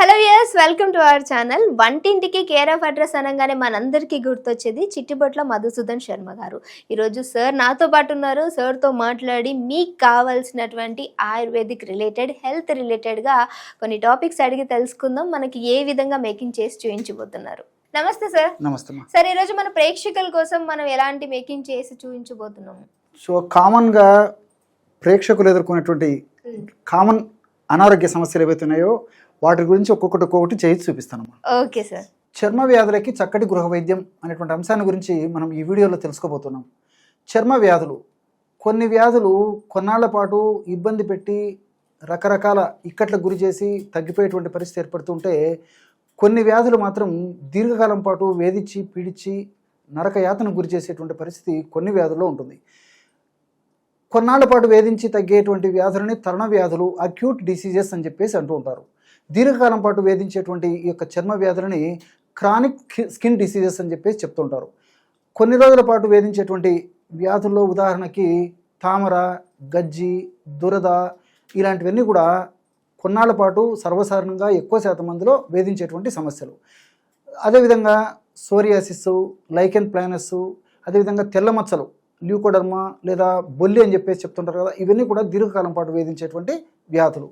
Hello yes welcome to our channel వంటింటికి care of address అనగానే మనందరికీ గుర్తొచ్చేది చిట్టిబొట్ల మధుసూదన్ శర్మ గారు. ఈరోజు సార్ నాతో పాటు ఉన్నారు. సార్తో మాట్లాడి మీకు కావాల్సినటువంటి ఆయుర్వేదిక్ రిలేటెడ్ హెల్త్ రిలేటెడ్గా కొన్ని టాపిక్స్ అడిగి తెలుసుకుందాం. మనకి ఏ విధంగా మేకింగ్ చేసి చూపించబోతున్నారు నమస్తే సార్ నమస్తే సార్ ఈరోజు మన ప్రేక్షకుల కోసం మనం ఎలాంటి మేకింగ్ చేసి చూపించబోతున్నాము సో కామన్గా ప్రేక్షకులు ఎదుర్కొనేటువంటి కామన్ అనారోగ్య సమస్యలు ఏవైతే ఉన్నాయో వాటి గురించి ఒక్కొక్కటి ఒక్కొక్కటి చేసి చూపిస్తానమ్మా ఓకే సార్. చర్మ వ్యాధులకి చక్కటి గృహ వైద్యం అనేటువంటి అంశాన్ని గురించి మనం ఈ వీడియోలో తెలుసుకోబోతున్నాం. చర్మ వ్యాధులు. కొన్ని వ్యాధులు కొన్నాళ్ళ పాటు ఇబ్బంది పెట్టి రకరకాల ఇక్కట్లకు గురి చేసి తగ్గిపోయేటువంటి పరిస్థితి ఏర్పడుతుంటే కొన్ని వ్యాధులు మాత్రం దీర్ఘకాలం పాటు వేధించి పీడించి నరక యాతనకు గురి చేసేటువంటి పరిస్థితి కొన్ని వ్యాధుల్లో ఉంటుంది. కొన్నాళ్ళ పాటు వేధించి తగ్గేటువంటి వ్యాధులని తరుణ వ్యాధులు అక్యూట్ డిసీజెస్ అని చెప్పేసి అంటూ ఉంటారు. దీర్ఘకాలం పాటు వేధించేటువంటి ఈ యొక్క చర్మ వ్యాధులని క్రానిక్ స్కిన్ డిసీజెస్ అని చెప్పేసి చెప్తుంటారు. కొన్ని రోజుల పాటు వేధించేటువంటి వ్యాధుల్లో ఉదాహరణకి తామర గజ్జి దురద ఇలాంటివన్నీ కూడా కొన్నాళ్ళ పాటు సర్వసాధారణంగా ఎక్కువ శాతం మందిలో వేధించేటువంటి సమస్యలు. అదేవిధంగా సోరియాసిస్ లైకెన్ ప్లానస్ అదేవిధంగా తెల్ల మచ్చలు ల్యూకోడర్మా లేదా బొల్లి అని చెప్పేసి చెప్తుంటారు కదా ఇవన్నీ కూడా దీర్ఘకాలం పాటు వేధించేటువంటి వ్యాధులు.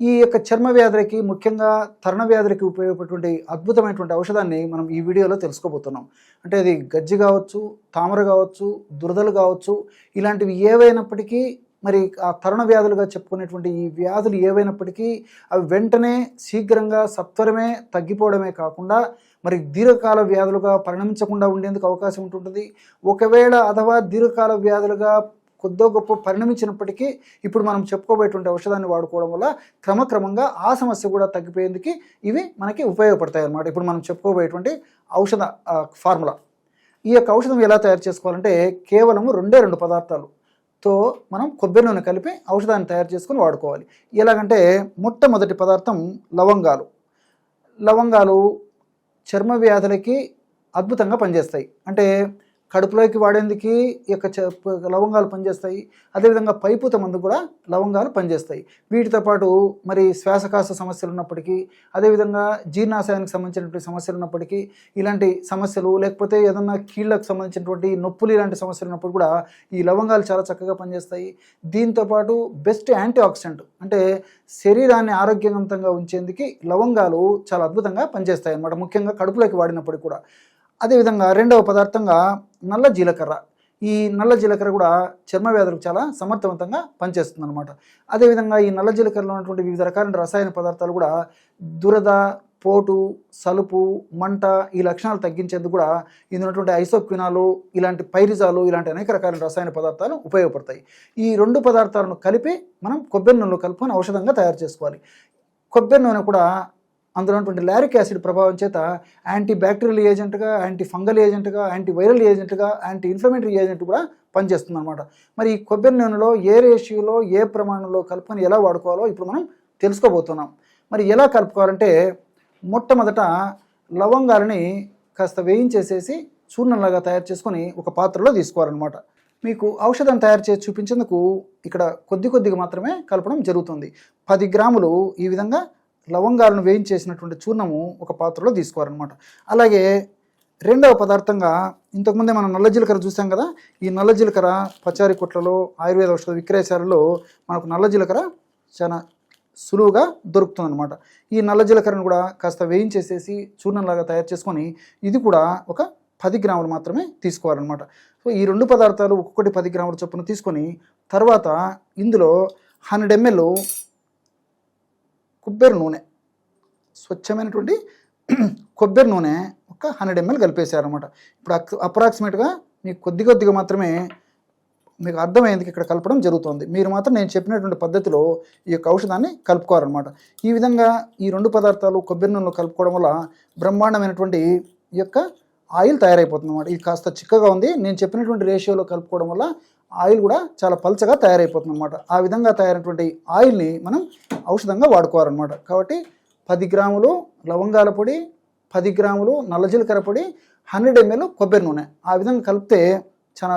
ఈ యొక్క చర్మ వ్యాధులకి ముఖ్యంగా తరుణ వ్యాధులకి ఉపయోగపడేటువంటి అద్భుతమైనటువంటి ఔషధాన్ని మనం ఈ వీడియోలో తెలుసుకోబోతున్నాం. అంటే అది గజ్జి కావచ్చు తామర కావచ్చు దురదలు కావచ్చు ఇలాంటివి ఏవైనప్పటికీ మరి ఆ తరుణ వ్యాధులుగా చెప్పుకునేటువంటి ఈ వ్యాధులు ఏవైనప్పటికీ అవి వెంటనే శీఘ్రంగా సత్వరమే తగ్గిపోవడమే కాకుండా మరి దీర్ఘకాల వ్యాధులుగా పరిణమించకుండా ఉండేందుకు అవకాశం ఉంటుంటుంది. ఒకవేళ అథవా దీర్ఘకాల వ్యాధులుగా కొద్దో గొప్ప పరిణమించినప్పటికీ ఇప్పుడు మనం చెప్పుకోబోయేటువంటి ఔషధాన్ని వాడుకోవడం వల్ల క్రమక్రమంగా ఆ సమస్య కూడా తగ్గిపోయేందుకు ఇవి మనకి ఉపయోగపడతాయి అన్నమాట ఇప్పుడు మనం చెప్పుకోబోయేటువంటి ఔషధ ఫార్ములా. ఈ యొక్క ఔషధం ఎలా తయారు చేసుకోవాలంటే కేవలం రెండే రెండు పదార్థాలు తో మనం కొబ్బరి నూనె కలిపి ఔషధాన్ని తయారు చేసుకొని వాడుకోవాలి. ఎలాగంటే మొట్టమొదటి పదార్థం లవంగాలు. లవంగాలు చర్మ వ్యాధులకి అద్భుతంగా పనిచేస్తాయి. అంటే కడుపులోకి వాడేందుకు ఈ యొక్క లవంగాలు పనిచేస్తాయి. అదేవిధంగా పైపుత మందు కూడా లవంగాలు పనిచేస్తాయి. వీటితో పాటు మరి శ్వాసకాశ సమస్యలు ఉన్నప్పటికీ అదేవిధంగా జీర్ణాశయానికి సంబంధించినటువంటి సమస్యలు ఉన్నప్పటికీ ఇలాంటి సమస్యలు లేకపోతే ఏదన్నా కీళ్ళకు సంబంధించినటువంటి నొప్పులు ఇలాంటి సమస్యలు ఉన్నప్పుడు కూడా ఈ లవంగాలు చాలా చక్కగా పనిచేస్తాయి. దీంతో పాటు బెస్ట్ యాంటీ ఆక్సిడెంట్ అంటే శరీరాన్ని ఆరోగ్యవంతంగా ఉంచేందుకు లవంగాలు చాలా అద్భుతంగా పనిచేస్తాయి అన్నమాట ముఖ్యంగా కడుపులోకి వాడినప్పటికీ కూడా. అదేవిధంగా రెండవ పదార్థంగా నల్ల జీలకర్ర. ఈ నల్ల జీలకర్ర కూడా చర్మ వ్యాధులకు చాలా సమర్థవంతంగా పనిచేస్తుంది అనమాట అదేవిధంగా ఈ నల్ల జీలకర్రలో ఉన్నటువంటి వివిధ రకాలైన రసాయన పదార్థాలు కూడా దురద పోటు సలుపు మంట ఈ లక్షణాలు తగ్గించేందుకు కూడా ఇందులో ఉన్నటువంటి ఐసోక్వినాలు ఇలాంటి పైరిజాలు ఇలాంటి అనేక రకాలైన రసాయన పదార్థాలు ఉపయోగపడతాయి. ఈ రెండు పదార్థాలను కలిపి మనం కొబ్బరి నూనెలో కలుపుకొని ఔషధంగా తయారు చేసుకోవాలి. కొబ్బరి నూనె కూడా అందులో ఉన్నటువంటి లారిక్ యాసిడ్ ప్రభావం చేత యాంటీ బ్యాక్టీరియల్ ఏజెంట్గా యాంటీ ఫంగల్ ఏజెంట్గా యాంటీ వైరల్ ఏజెంట్గా యాంటీ ఇన్ఫ్లమేటరీ ఏజెంట్ కూడా పనిచేస్తుంది అనమాట మరి ఈ కొబ్బరి నూనెలో ఏ రేషియోలో ఏ ప్రమాణంలో కలుపుకొని ఎలా వాడుకోవాలో ఇప్పుడు మనం తెలుసుకోబోతున్నాం. మరి ఎలా కలుపుకోవాలంటే మొట్టమొదట లవంగాలని కాస్త వేయించేసేసి చూర్ణంలాగా తయారు చేసుకొని ఒక పాత్రలో తీసుకోవాలన్నమాట. మీకు ఔషధం తయారు చేసి చూపించేందుకు ఇక్కడ కొద్ది కొద్దిగా మాత్రమే కలపడం జరుగుతుంది. పది గ్రాములు ఈ విధంగా లవంగాలను వేయించేసినటువంటి చూర్ణము ఒక పాత్రలో తీసుకోవాలన్నమాట. అలాగే రెండవ పదార్థంగా ఇంతకుముందే మనం నల్ల జీలకర్ర చూసాం కదా ఈ నల్ల జీలకర్ర పచారీ కొట్లలో ఆయుర్వేద ఔషధ విక్రయశాలలో మనకు నల్ల జీలకర్ర చాలా సులువుగా దొరుకుతుంది అనమాట ఈ నల్ల జీలకర్రను కూడా కాస్త వేయించేసేసి చూర్ణంలాగా తయారు చేసుకొని ఇది కూడా ఒక పది గ్రాములు మాత్రమే తీసుకోవాలన్నమాట. సో ఈ రెండు పదార్థాలు ఒక్కొక్కటి పది గ్రాముల చొప్పున తీసుకొని తర్వాత ఇందులో హండ్రెడ్ ఎంఎల్ కొబ్బరి నూనె. స్వచ్ఛమైనటువంటి కొబ్బరి నూనె ఒక హండ్రెడ్ ఎంఎల్ కలిపేశారనమాట ఇప్పుడు అప్రాక్సిమేట్గా మీకు కొద్ది కొద్దిగా మాత్రమే మీకు అర్థమైంది ఇక్కడ కలపడం జరుగుతుంది. మీరు మాత్రం నేను చెప్పినటువంటి పద్ధతిలో ఈ యొక్క ఔషధాన్ని కలుపుకోవాలన్నమాట. ఈ విధంగా ఈ రెండు పదార్థాలు కొబ్బరి నూనెలో కలుపుకోవడం వల్ల బ్రహ్మాండమైనటువంటి ఈ యొక్క ఆయిల్ తయారైపోతుంది అనమాట ఇది కాస్త చిక్కగా ఉంది. నేను చెప్పినటువంటి రేషియోలో కలుపుకోవడం వల్ల ఆయిల్ కూడా చాలా పలచగా తయారైపోతుంది అనమాట ఆ విధంగా తయారైనటువంటి ఆయిల్ని మనం ఔషధంగా వాడుకోవాలన్నమాట. కాబట్టి పది గ్రాములు లవంగాల పొడి పది గ్రాములు నల్ల జీలకర్ర పొడి హండ్రెడ్ ఎంఎల్ కొబ్బరి నూనె. ఆ విధంగా కలిపితే చాలా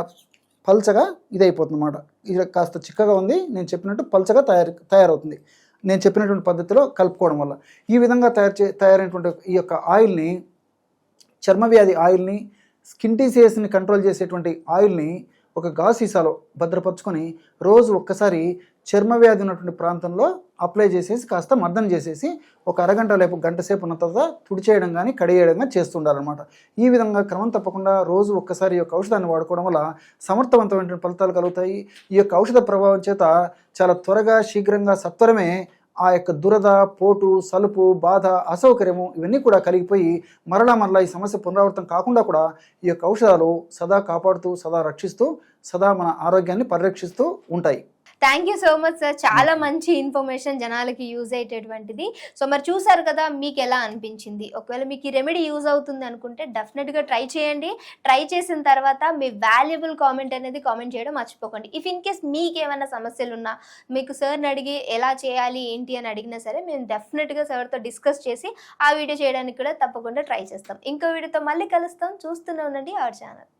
పల్చగా ఇదైపోతుంది అనమాట ఇది కాస్త చిక్కగా ఉంది. నేను చెప్పినట్టు పల్చగా తయారు తయారవుతుంది. నేను చెప్పినటువంటి పద్ధతిలో కలుపుకోవడం వల్ల. ఈ విధంగా తయారు చే తయారైనటువంటి ఈ యొక్క ఆయిల్ని చర్మవ్యాధి ఆయిల్ని స్కిన్ డిసీజెస్ని కంట్రోల్ చేసేటువంటి ఆయిల్ని ఒక గా సీసాలో భద్రపరుచుకొని రోజు ఒక్కసారి చర్మవ్యాధి ఉన్నటువంటి ప్రాంతంలో అప్లై చేసేసి కాస్త మర్దం చేసేసి ఒక అరగంట లేపు గంట సేపు ఉన్న తర్వాత తుడిచేయడం కానీ కడిగేయడం కానీ చేస్తుండాలన్నమాట. ఈ విధంగా క్రమం తప్పకుండా రోజు ఒక్కసారి ఈ యొక్క ఔషధాన్ని వాడుకోవడం వల్ల సమర్థవంతమైన ఫలితాలు కలుగుతాయి. ఈ యొక్క ఔషధ ప్రభావం చేత చాలా త్వరగా శీఘ్రంగా సత్వరమే ఆ యొక్క దురద పోటు సలుపు బాధ అసౌకర్యము ఇవన్నీ కూడా కలిగిపోయి మరలా మరలా ఈ సమస్య పునరావృతం కాకుండా కూడా ఈ యొక్క ఔషధాలు సదా కాపాడుతూ సదా రక్షిస్తూ సదా మన ఆరోగ్యాన్ని పరిరక్షిస్తూ ఉంటాయి. Thank you so much sir చాలా మంచి ఇన్ఫర్మేషన్ జనాలకి యూజ్ అయ్యేటటువంటిది. సో మరి చూసారు కదా మీకు ఎలా అనిపించింది? ఒకవేళ మీకు ఈ రెమెడీ యూజ్ అవుతుంది అనుకుంటే డెఫినెట్గా ట్రై చేయండి. ట్రై చేసిన తర్వాత మీ వాల్యుబుల్ కామెంట్ అనేది కామెంట్ చేయడం మర్చిపోకండి. ఇఫ్ ఇన్ కేస్ మీకు ఏమైనా సమస్యలు ఉన్నా మీకు సార్ని అడిగి ఎలా చేయాలి ఏంటి అని అడిగినా సరే మేము డెఫినెట్గా సార్తో డిస్కస్ చేసి ఆ వీడియో చేయడానికి కూడా తప్పకుండా ట్రై చేస్తాం. ఇంకో వీడియోతో మళ్ళీ కలుస్తాం. చూస్తూనే ఉండండి అవర్ ఛానల్